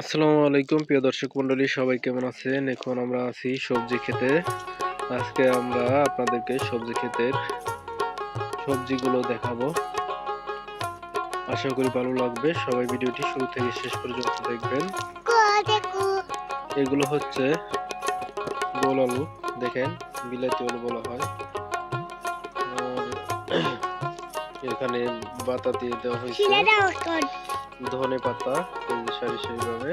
আসসালামু আলাইকুম, প্রিয় দর্শক মন্ডলী সবাই কেমন আছেন? এখন আমরা আছি সবজি খেতে। আজকে আমরা আপনাদেরকে সবজি ক্ষেতের সবজিগুলো দেখাবো। আশা করি ভালো লাগবে। সবাই ভিডিওটি শুরু থেকে শেষ পর্যন্ত দেখবেন। এগুলো হচ্ছে গোল আলু, দেখেন, বিলাতি আলু বলা হয়। এখানে বাতা দিয়ে দেওয়া হয়েছে। ধনে পাতা সারি সারি ভাবে?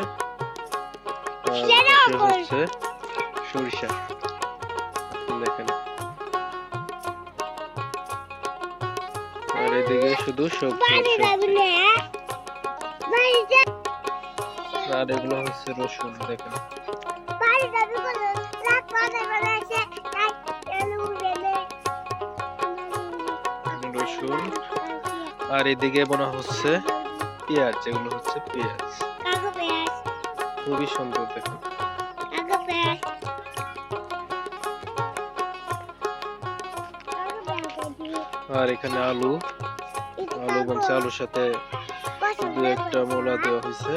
হচ্ছে সরিষা। দেখেন। আর এদিকে শুধু সবজি আর সবজি আর এগুলো হচ্ছে রসুন দেখেন। রসুন আর এদিকে মনে হচ্ছে পেঁয়াজ এগুলো হচ্ছে পেঁয়াজ। খুবই সুন্দর দেখেন। আর এখানে আলু। আলু বলছে আলুর সাথে দু একটা মোলা দেওয়া হয়েছে।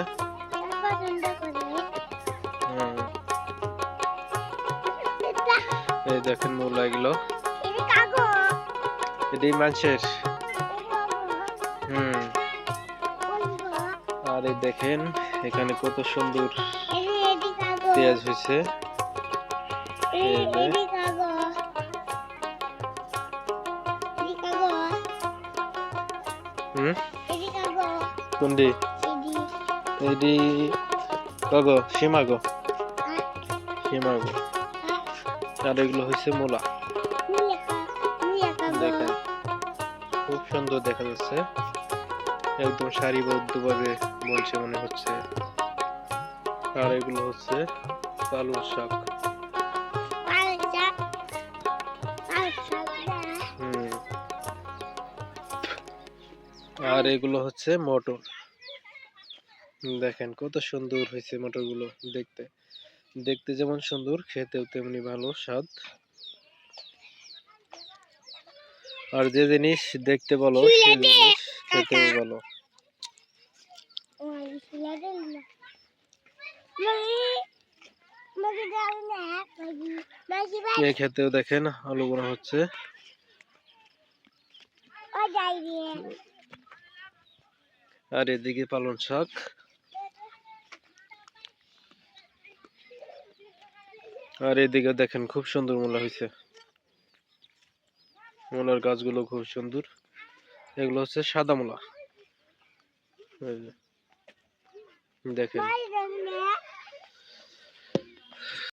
এই দেখেন মোলা এগুলো এটাই মাছের হুম। আর এই দেখেন এখানে কত সুন্দর পেঁয়াজ হয়েছে। কোনটি? কগো সীমাগো। সীমাগো। আর এগুলো হচ্ছে মোলা। দেখেন। খুব সুন্দর দেখা যাচ্ছে। একদম সারিবদ্ধভাবে বলছে মনে হচ্ছে। আর এগুলো হচ্ছে পালং শাক। আর এগুলো হচ্ছে মটর। দেখেন কত সুন্দর হয়েছে মটরগুলো দেখতে। দেখতে যেমন সুন্দর, খেতেও তেমনি ভালো স্বাদ। আর যে জিনিস দেখতে বলো সে জিনিস এই খেতেও দেখেন আলু বোনা হচ্ছে। আর এদিকে পালং শাক। আর এদিকে দেখেন খুব সুন্দর মূলা হয়েছে মূলার গাছগুলো খুব সুন্দর। এগুলো হচ্ছে সাদা মূলা। দেখেন।